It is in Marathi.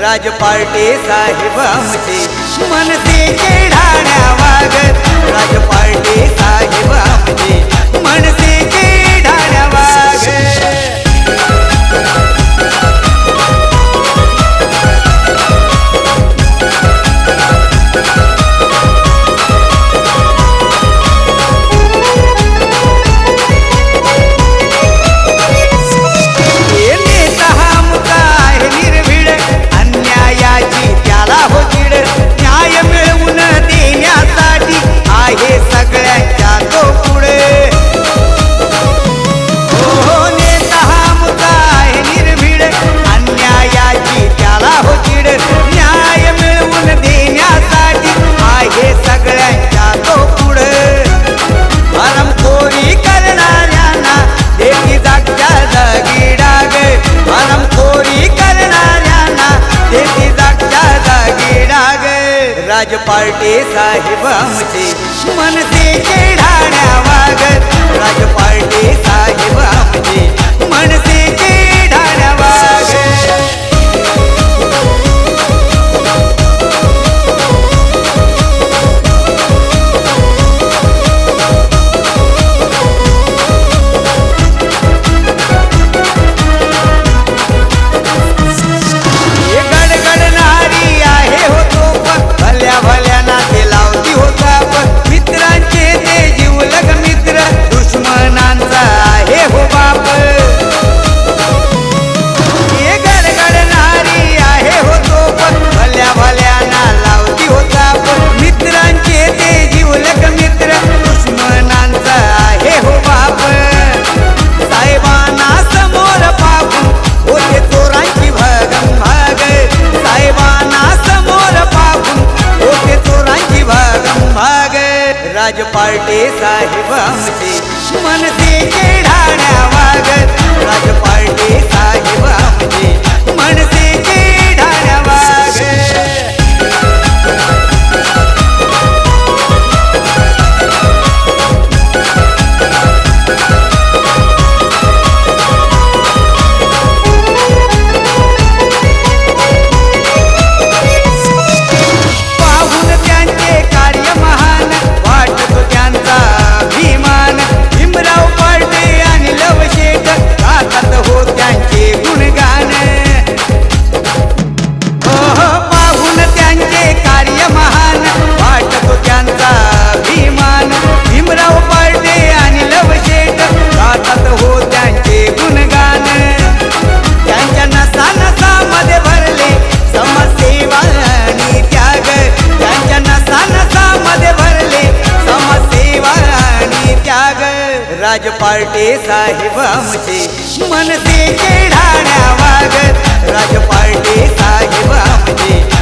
राज पार्टे साहेब आमचे. मनसे ढाण्या वागत राज पार्टे साहेब आमचे. मनसे पार्टे साहेब आमचे. मनसेचे साहेबांचे मनसे खेळाड्या वागत राज पांडे साहेबांचे मनसे राज पार्टे साहेब आमचे. मनसे खेळाण्या वागत राज पार्टे साहेब आमचे.